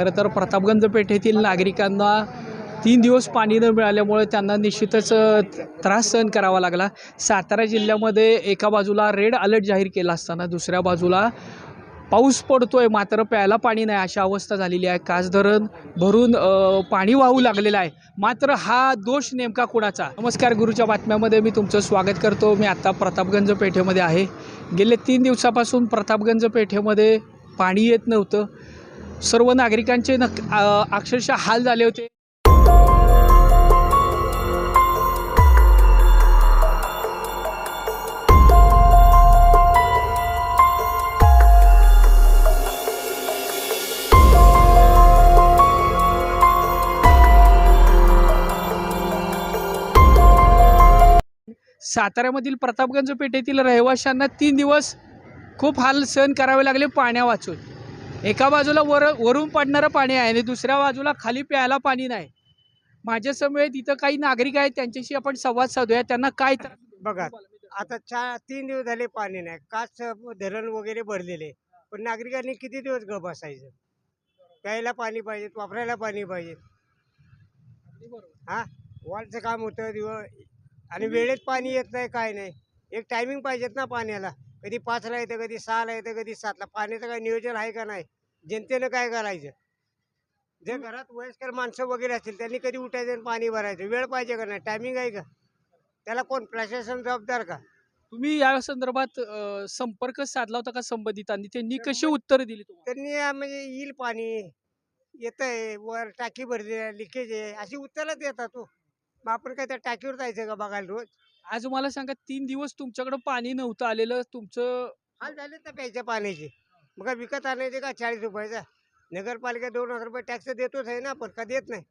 खरं तर प्रतापगंज पेठेतील नागरिकांना तीन दिवस पाणी न मिळाल्यामुळे त्यांना निश्चितच त्रास सहन करावा लागला. सातारा जिल्ह्यामध्ये एका बाजूला रेड अलर्ट जाहीर केला असताना दुसऱ्या बाजूला पाऊस पडतोय मात्र प्यायला पाणी नाही अशा अवस्था झालेली आहे. कास धरण भरून पाणी वाहू लागलेलं आहे. मात्र हा दोष नेमका कुणाचा? नमस्कार गुरुच्या बातम्यामध्ये मी तुमचं स्वागत करतो. मी आत्ता प्रतापगंज पेठेमध्ये आहे. गेले तीन दिवसापासून प्रतापगंज पेठेमध्ये पाणी येत नव्हतं. सर्व नागरिकांचे नक् अक्षरशः हाल झाले होते. साताऱ्यामधील प्रतापगंज पेठेतील रहिवाशांना तीन दिवस खूप हाल सहन करावे लागले पाण्या वाचून. एका बाजूला वर वरून पडणारं पाणी आहे आणि दुसऱ्या बाजूला खाली प्यायला पाणी नाही. माझ्या समवेत इथं काही नागरिक आहेत त्यांच्याशी आपण संवाद साधूया. त्यांना काय? बघा आता चार तीन दिवस झाले पाणी नाही. काच धरण वगैरे भरलेले. पण नागरिकांनी किती दिवस ग बसायचं? प्यायला पाणी पाहिजे वापरायला पाणी पाहिजे. हा? वॉलचं काम होतं दिवस. आणि वेळेत पाणी येत नाही काय नाही. एक टायमिंग पाहिजेत ना पाण्याला. कधी पाचला येतं कधी सहाला येतं कधी सातला. पाण्याचं काय नियोजन आहे का नाही? जनतेनं काय करायचं? जे घरात वयस्कर माणसं वगैरे असतील त्यांनी कधी उठायचं आणि पाणी भरायचं? वेळ पाहिजे का नाही? टायमिंग आहे का? त्याला कोण? प्रशासन जबाबदार का? तुम्ही या संदर्भात अ, संपर्क साधला होता का संबंधितांनी? त्यांनी कशी उत्तर दिली तुम्हाला? त्यांनी म्हणजे येईल पाणी येत आहे वर टाकी भरली आहे लिकेज आहे. अशी उत्तरच येतात तो मग आपण काय त्या टाकीवर जायचं का बघायला रोज? आज मला सांगा तीन दिवस तुमच्याकडे पाणी नव्हतं आलेलं तुमचं हाल झाले तर प्यायच्या पाण्याचे. मग काय विकत आणायचे का चाळीस रुपयाचा? नगरपालिका दोन हजार रुपये टॅक्स देतोच आहे ना पण का देत नाही?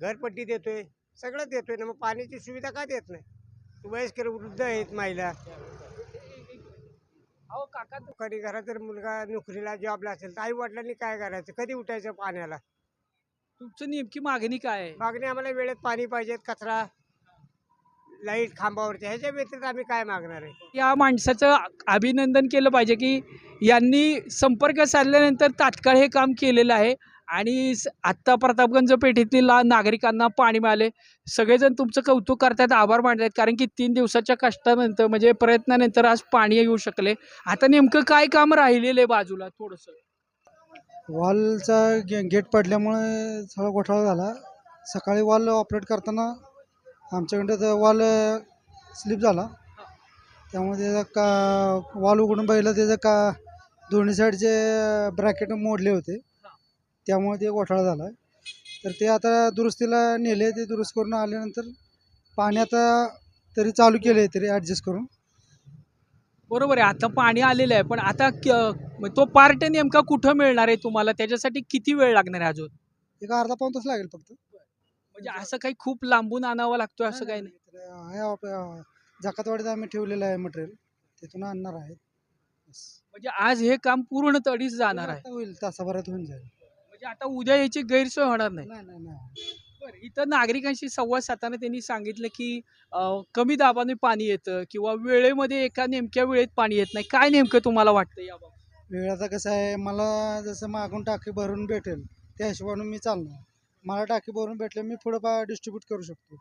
घरपट्टी देतोय सगळं देतोय ना मग पाण्याची सुविधा का देत नाही? वयस्कर वृद्ध आहेत महिला. अहो काका कधी घरात जर मुलगा नोकरीला जॉबला असेल तर आई वडिलांनी काय करायचं? कधी उठायचं पाण्याला? तुमचं नेमकी मागणी काय आहे? मागणी आम्हाला वेळेत पाणी पाहिजेत कचरा. लाइट खांबावरती ह्याच्या व्यतिरिक्त आम्ही काय मागणार आहे? या माणसाचं अभिनंदन केलं पाहिजे की यांनी संपर्क साधल्यानंतर तात्काळ हे काम केलेलं आहे. आणि स- आत्ता प्रतापगंज पेठेतील ला- नागरिकांना पाणी मिळाले. सगळेजण तुमचं कौतुक करतात आभार मानतात. कारण की तीन दिवसाच्या कष्टानंतर म्हणजे प्रयत्नानंतर आज पाणी येऊ शकले. आता नेमकं काय काम राहिलेलं आहे बाजूला थोडंसं? वॉलचा गे गेट पडल्यामुळे सगळा घोटाळा झाला. सकाळी वॉल ऑपरेट करताना आमच्याकडे तर वॉल स्लिप झाला. त्यामुळे त्याचा का वॉल उघडून पाहिलं त्याचं का दोन्ही साईडचे ब्रॅकेट मोडले होते. त्यामुळे ते घोटाळा झाला. तर ते आता दुरुस्तीला नेले ते दुरुस्त करून आल्यानंतर पाणी आता तरी चालू केले तरी ॲडजस्ट करून. बरोबर आहे. आता पाणी आलेलं आहे पण आता क- तो पार्ट नेमका कुठं मिळणार आहे तुम्हाला? त्याच्यासाठी किती वेळ लागणार आहे अजून? एक अर्धा पाऊन तास लागेल फक्त. म्हणजे असं काही खूप लांबून आणावं लागतं असं काही नाही आहे आप- जाकातवाडीत आम्ही ठेवलेलं आहे मटेरियल तिथून आणणार आहे बस. म्हणजे आज हे काम पूर्ण तडीच जाणार आहे. आता होईल तासाभरात होऊन जाईल. म्हणजे आता उद्या याची गैरसोय होणार नाही. नाही नाही नाही. बरं इथं नागरिकांशी संवाद साधताना त्यांनी सांगितलं की अं, कमी दाबाने पाणी येतं किंवा वेळेमध्ये एका नेमक्या वेळेत पाणी येत नाही. काय नेमकं तुम्हाला वाटतं याबाबत? वेळाचा कसं आहे मला जसं मागून टाकी भरून भेटेल त्या हिशोबाने मी चालणार. मला टाकी भरून भेटले मी पुढं पा डिस्ट्रीब्यूट करू शकतो.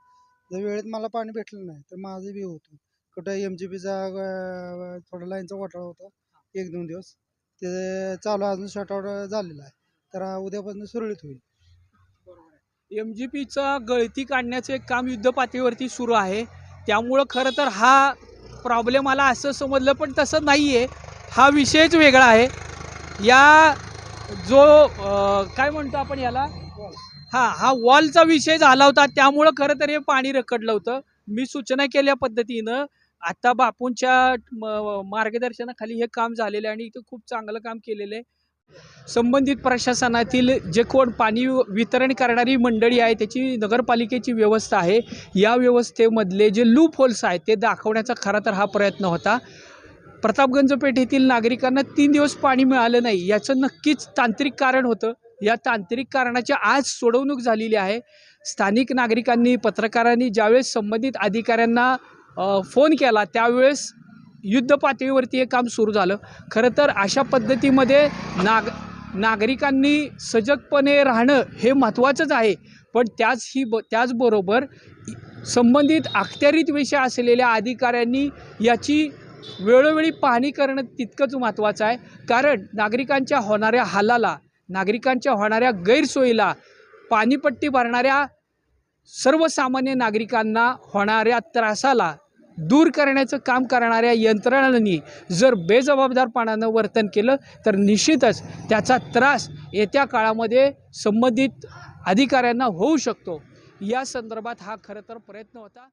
जर वेळेत मला पाणी भेटलं नाही तर माझं बी होतं. कुठं एम जी बीचा थोडा लाईनचा वाटाळा होता. एक दोन दिवस. ते चालू अजून शॉर्टआउट झालेला आहे. तर उद्यापासून सुरळीत होईल. एम जी पीचा गळती काढण्याचं एक काम युद्ध पातळीवरती सुरू आहे. त्यामुळं खरं तर हा प्रॉब्लेम आला असं समजलं पण तसं नाही आहे हा विषयच वेगळा आहे. या जो काय म्हणतो आपण याला? हा हा वॉलचा विषय झाला होता. त्यामुळं खरं तर हे पाणी रखडलं होतं. मी सूचना केल्या पद्धतीनं आता बापूंच्या म- मार्गदर्शनाखाली हे काम झालेलं आहे आणि इथं खूप चांगलं काम केलेलं आहे. संबंधित प्रशासनातील जे कोण पाणी वितरण करणारी मंडळी आहे त्याची नगरपालिकेची व्यवस्था आहे. या व्यवस्थेमधले जे लूप होल्स आहेत ते दाखवण्याचा खरा तर हा प्रयत्न होता. प्रतापगंज पेठेतील नागरिकांना तीन दिवस पाणी मिळालं नाही याचं नक्कीच तांत्रिक कारण होतं. या तांत्रिक कारणाची आज सोडवणूक झालेली आहे. स्थानिक नागरिकांनी पत्रकारांनी ज्यावेळेस संबंधित अधिकाऱ्यांना फोन केला त्यावेळेस युद्ध पातळीवरती हे काम सुरू झालं. खरं तर अशा पद्धतीमध्ये नाग नागरिकांनी सजगपणे राहणं हे महत्त्वाचंच आहे. पण त्याच ही ब त्याचबरोबर संबंधित अखत्यारीत विषय असलेल्या अधिकाऱ्यांनी याची वेळोवेळी पाहणी करणं तितकंच महत्त्वाचं आहे. कारण नागरिकांच्या होणाऱ्या हालाला नागरिकांच्या होणाऱ्या गैरसोयीला पाणीपट्टी भरणाऱ्या सर्वसामान्य नागरिकांना होणाऱ्या त्रासाला दूर करण्याचं काम करणाऱ्या यंत्रणांनी जर बेजबाबदारपणानं वर्तन केलं तर निश्चितच त्याचा त्रास येत्या काळामध्ये संबंधित अधिकाऱ्यांना होऊ शकतो. या संदर्भात हा खरं तर प्रयत्न होता.